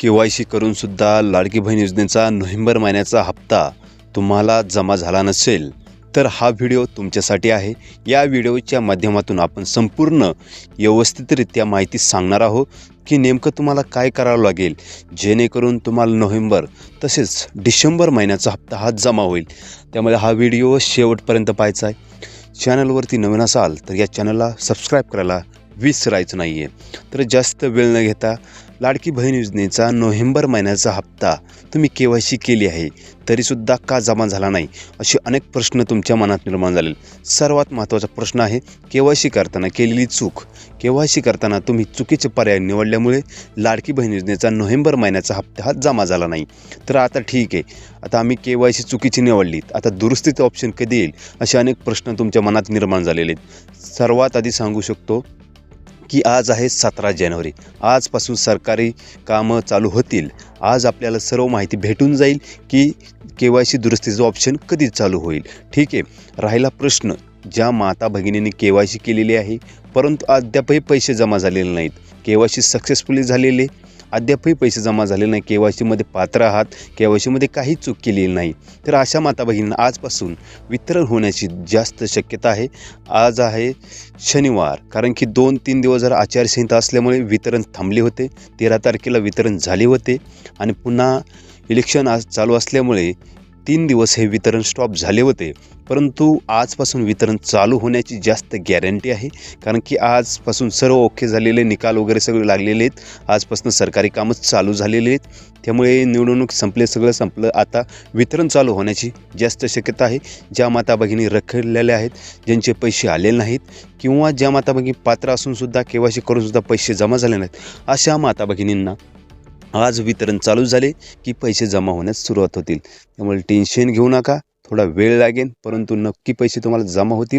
के Y C करूनसुद्धा लाडकी बहीण योजनेचा November महिन्याचा हप्ता तुम्हाला जमा झाला नसेल तर हा व्हिडिओ तुमच्यासाठी आहे. या व्हिडिओच्या माध्यमातून आपण संपूर्ण व्यवस्थितरित्या माहिती सांगणार आहोत की नेमकं तुम्हाला काय करावं लागेल जेणेकरून तुम्हाला नोव्हेंबर तसेच डिसेंबर महिन्याचा हप्ता हा जमा होईल. त्यामुळे हा व्हिडिओ शेवटपर्यंत पाहायचा आहे. चॅनलवरती नवीन असाल तर या चॅनलला सबस्क्राईब करायला विसरायचं नाही आहे तर जास्त वेळ न घेता लाडकी बहीण योजनेचा नोव्हेंबर महिन्याचा हप्ता तुम्ही के वाय सी केली आहे तरीसुद्धा का जमा झाला नाही? असे अनेक प्रश्न तुमच्या मनात निर्माण झाले. सर्वात महत्त्वाचा प्रश्न आहे के वाय सी करताना केलेली चूक. के वाय सी करताना तुम्ही चुकीचे पर्याय निवडल्यामुळे लाडकी बहीण योजनेचा नोव्हेंबर महिन्याचा हप्ता हा जमा झाला नाही. तर आता ठीक आहे. आता आम्ही के वाय सी चुकीची निवडलीत आता दुरुस्तीचं ऑप्शन कधी येईल? असे अनेक प्रश्न तुमच्या मनात निर्माण झालेले आहेत. सर्वात आधी सांगू शकतो की आज आहे सतरा जानेवारी. आजपासून सरकारी कामं चालू होतील. आज आपल्याला सर्व माहिती भेटून जाईल की के वाय सी दुरुस्तीचं ऑप्शन कधी चालू होईल. ठीक आहे राहिला प्रश्न. ज्या माता भगिनींनी के वाय सी केलेली आहे परंतु अद्यापही पैसे जमा झालेले नाहीत. के वाय सी सक्सेसफुली झालेले अद्यापही पैसे जमा झालेले नाही. के वाय सीमध्ये पात्र आहात. के वाय सीमध्ये काही चूक केलेली नाही. तर अशा माता भगिनींना आजपासून वितरण होण्याची जास्त शक्यता आहे. आज आहे शनिवार. कारण की दोन तीन दिवस जर आचारसंहिता असल्यामुळे वितरण थांबले होते. तेरा तारखेला वितरण झाले होते. आणि पुन्हा इलेक्शन आज चालू असल्यामुळे तीन दिवस हे वितरण स्टॉप झाले होते. परंतु आजपासून वितरण चालू होण्याची जास्त गॅरंटी आहे. कारण की आजपासून सर्व ओके झालेले निकाल वगैरे सगळे लागलेले आहेत. आजपासून सरकारी कामं चालू झालेले आहेत. त्यामुळे निवडणूक संपले सगळं संपलं. आता वितरण चालू होण्याची जास्त शक्यता आहे. ज्या माता भगिनी रखडलेल्या आहेत ज्यांचे पैसे आलेले नाहीत किंवा ज्या माता भगिनी पात्र असूनसुद्धा केवायसी करूनसुद्धा पैसे जमा झाले नाहीत अशा माता भगिनींना आज वितरण चालू झाले की पैसे जमा होण्यास सुरुवात होतील. त्यामुळे टेन्शन घेऊ नका. थोडा वेळ लागेल परंतु नक्की पैसे तुम्हाला जमा होतील.